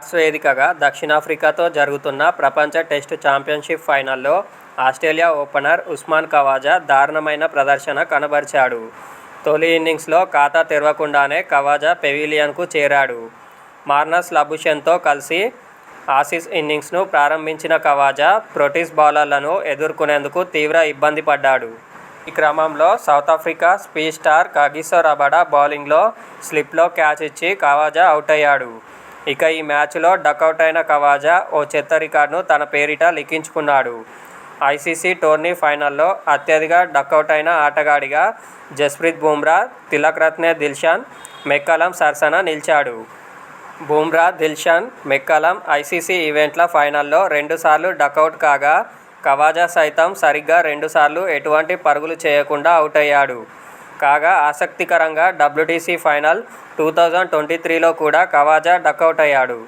వేదికగా దక్షిణాఫ్రికాతో జరుగుతున్న ప్రపంచ టెస్టు ఛాంపియన్షిప్ ఫైనల్లో ఆస్ట్రేలియా ఓపెనర్ ఉస్మాన్ ఖవాజా దారుణమైన ప్రదర్శన కనబరిచాడు. తొలి ఇన్నింగ్స్లో ఖాతా తెరవకుండానే ఖవాజా పెవిలియన్కు చేరాడు. మార్నస్ లబుషన్తో కలిసి ఆసీస్ ఇన్నింగ్స్ను ప్రారంభించిన ఖవాజా ప్రొటీస్ బౌలర్లను ఎదుర్కొనేందుకు తీవ్ర ఇబ్బంది పడ్డాడు. ఈ క్రమంలో south Africa speed star Kagiso Rabada బౌలింగ్లో స్లిప్లో క్యాచ్ ఇచ్చి కవాజా అవుట్ అయ్యాడు ఇక ఈ మ్యాచ్లో డకౌట్ అయిన కవాజా ఓ చెత్త రికార్డును తన పేరిట లిఖించుకున్నాడు. ఐసీసీ టోర్నీ ఫైనల్లో అత్యధిక డకౌట్ అయిన ఆటగాడిగా జస్ప్రీత్ బుమ్రా తిలక్రత్నే దిల్షాన్ మెక్కలం సరసన నిలిచాడు. బుమ్రా దిల్షాన్ మెక్కలం ఐసీసీ ఈవెంట్ల ఫైనల్లో రెండుసార్లు డకౌట్ కాగా ఖవాజా సైతం సరిగ్గా రెండుసార్లు ఎటువంటి పరుగులు చేయకుండా అవుట్ అయ్యాడు. కాగా ఆసక్తికరంగా WTC final two thousand twenty త్రీలో కూడా ఖవాజా డకౌట్ అయ్యాడు.